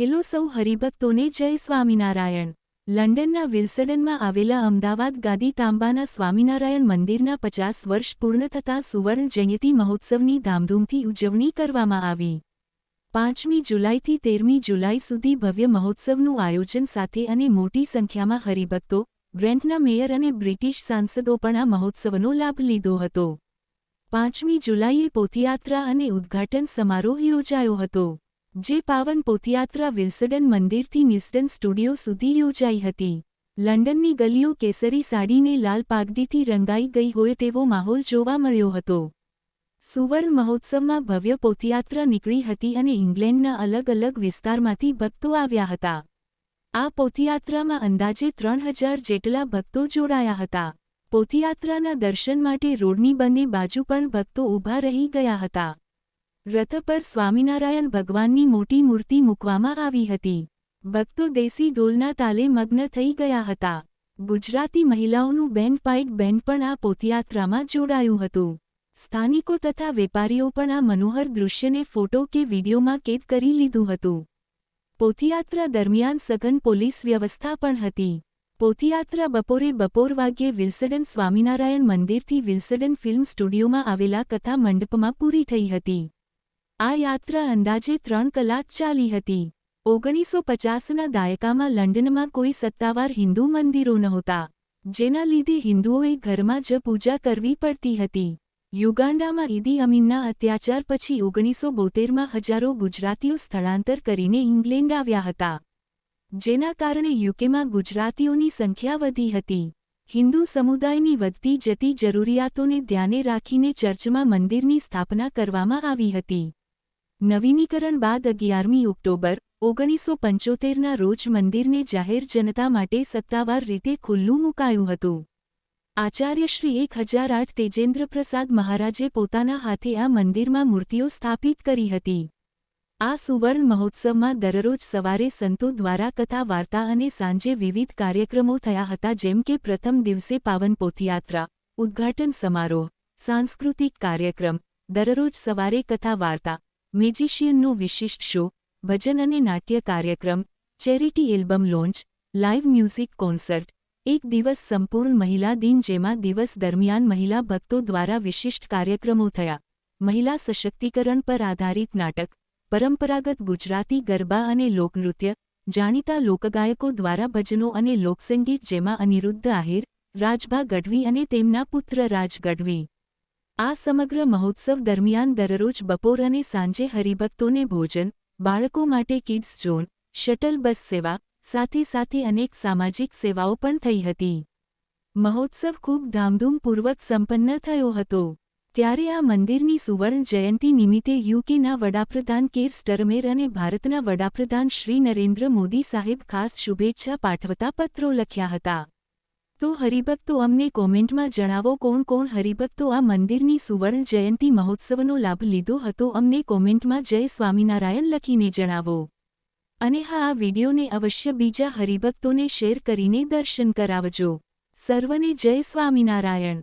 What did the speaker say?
Hello સૌ હરિભક્તોને જય સ્વામિનારાયણ. લંડનના વિલ્સડનમાં આવેલા અમદાવાદ ગાદી તાંબાના સ્વામિનારાયણ મંદિરના પચાસ વર્ષ પૂર્ણ થતાં સુવર્ણ જયંતી મહોત્સવની ધામધૂમથી ઉજવણી કરવામાં આવી. પાંચમી જુલાઈથી તેરમી જુલાઈ સુધી ભવ્ય મહોત્સવનું આયોજન સાથે અને મોટી સંખ્યામાં હરિભક્તો, બ્રેન્ટના મેયર અને બ્રિટિશ સાંસદો પણ આ મહોત્સવનો લાભ લીધો હતો. પાંચમી જુલાઈએ પોથયાત્રા અને ઉદ્ઘાટન સમારોહ યોજાયો હતો. જે પાવન પોથયાત્રા વિલ્સડન મંદિરથી નિસ્ટન સ્ટુડિયો સુધી યોજાઈ હતી. લંડનની ગલીઓ કેસરી સાડીને લાલ પાઘડીથી રંગાઈ ગઈ હોય તેવો માહોલ જોવા મળ્યો હતો. સુવર્ણ મહોત્સવમાં ભવ્ય પોથયાત્રા નીકળી હતી અને ઇંગ્લેન્ડના અલગ અલગ વિસ્તારમાંથી ભક્તો આવ્યા હતા. આ પોથયાત્રામાં અંદાજે ત્રણ હજાર જેટલા ભક્તો જોડાયા હતા. પોથયાત્રાના દર્શન માટે રોડની બંને બાજુ પણ ભક્તો ઊભા રહી ગયા હતા. રથ પર સ્વામિનારાયણ ભગવાનની મોટી મૂર્તિ મૂકવામાં આવી હતી. ભક્તો દેશી ઢોલના તાલે મગ્ન થઈ ગયા હતા. ગુજરાતી મહિલાઓનું બેન્ડ પાઇટ બેન્ડ પણ આ પોતયાત્રામાં જોડાયું હતું. સ્થાનિકો તથા વેપારીઓ પણ આ મનોહર દૃશ્યને ફોટો કે વિડીયોમાં કેદ કરી લીધું હતું. પોથયાત્રા દરમિયાન સઘન પોલીસ વ્યવસ્થા પણ હતી. પોથયાત્રા બપોરે બપોર વાગ્યે વિલ્સડન સ્વામિનારાયણ મંદિરથી વિલ્સડન ફિલ્મ સ્ટુડિયોમાં આવેલા કથા મંડપમાં પૂરી થઈ હતી. આ યાત્રા અંદાજે ત્રણ કલાક ચાલી હતી. ઓગણીસો પચાસના દાયકામાં લંડનમાં કોઈ સત્તાવાર હિન્દુ મંદિરો નહોતા, જેના લીધે હિન્દુઓએ ઘરમાં જ પૂજા કરવી પડતી હતી. યુગાન્ડામાં ઈદી અમીનના અત્યાચાર પછી ઓગણીસો બોતેરમાં હજારો ગુજરાતીઓ સ્થળાંતર કરીને ઇંગ્લેન્ડ આવ્યા હતા. જેના કારણે યુકેમાં ગુજરાતીઓની સંખ્યા વધી હતી. હિન્દુ સમુદાયની વધતી જતી જરૂરિયાતોને ધ્યાને રાખીને ચર્ચમાં મંદિરની સ્થાપના કરવામાં આવી હતી. નવીનીકરણ બાદ અગિયારમી ઓક્ટોબર, ઓગણીસો પંચોતેરના રોજ મંદિરને જાહેર જનતા માટે સત્તાવાર રીતે ખુલ્લું મુકાયું હતું. આચાર્યશ્રી એક હજાર આઠ તેજેન્દ્રપ્રસાદ મહારાજે પોતાના હાથે આ મંદિરમાં મૂર્તિઓ સ્થાપિત કરી હતી. આ સુવર્ણ મહોત્સવમાં દરરોજ સવારે સંતો દ્વારા કથા, વાર્તા અને સાંજે વિવિધ કાર્યક્રમો થયા હતા, જેમ કે પ્રથમ દિવસે પાવન પોથયાત્રા, ઉદ્ઘાટન સમારોહ, સાંસ્કૃતિક કાર્યક્રમ, દરરોજ સવારે કથા, વાર્તા મેજિશિયનનો વિશિષ્ટ શો, ભજન અને નાટ્ય કાર્યક્રમ, charity album launch live music concert, એક દિવસ સંપૂર્ણ મહિલા દિન જેમાં દિવસ દરમિયાન મહિલા ભક્તો દ્વારા વિશિષ્ટ કાર્યક્રમો થયા. મહિલા સશક્તિકરણ પર આધારિત નાટક, પરંપરાગત ગુજરાતી ગરબા અને લોકનૃત્ય, જાણીતા લોકગાયકો દ્વારા ભજનો અને લોકસંગીત જેમાં અનિરુદ્ધ આહિર, રાજભા ગઢવી અને તેમના પુત્ર રાજ ગઢવી. આ સમગ્ર મહોત્સવ દરમિયાન દરરોજ બપોર અને સાંજે હરિભક્તોને ભોજન, બાળકો માટે કિડ્સ ઝોન, શટલ બસ સેવા, સાથે સાથે અનેક સામાજિક સેવાઓ પણ થઈ હતી. મહોત્સવ ખૂબ ધામધૂમપૂર્વક સંપન્ન થયો હતો. ત્યારે આ મંદિરની સુવર્ણ જયંતી નિમિત્તે યુકેના વડાપ્રધાન કેર સ્ટરમેર અને ભારતના વડાપ્રધાન શ્રી નરેન્દ્ર મોદી સાહેબ ખાસ શુભેચ્છા પાઠવતા પત્રો લખ્યા હતા. તો હરિભક્તો, અમને કોમેન્ટમાં જણાવો કોણ કોણ હરિભક્તો આ મંદિરની સુવર્ણ જયંતી મહોત્સવનો લાભ લીધો હતો. અમને કોમેન્ટમાં જય સ્વામિનારાયણ લખીને જણાવો. અને હા, આ વિડીયોને અવશ્ય બીજા હરિભક્તોને શેર કરીને દર્શન કરાવજો. સર્વને જય સ્વામિનારાયણ.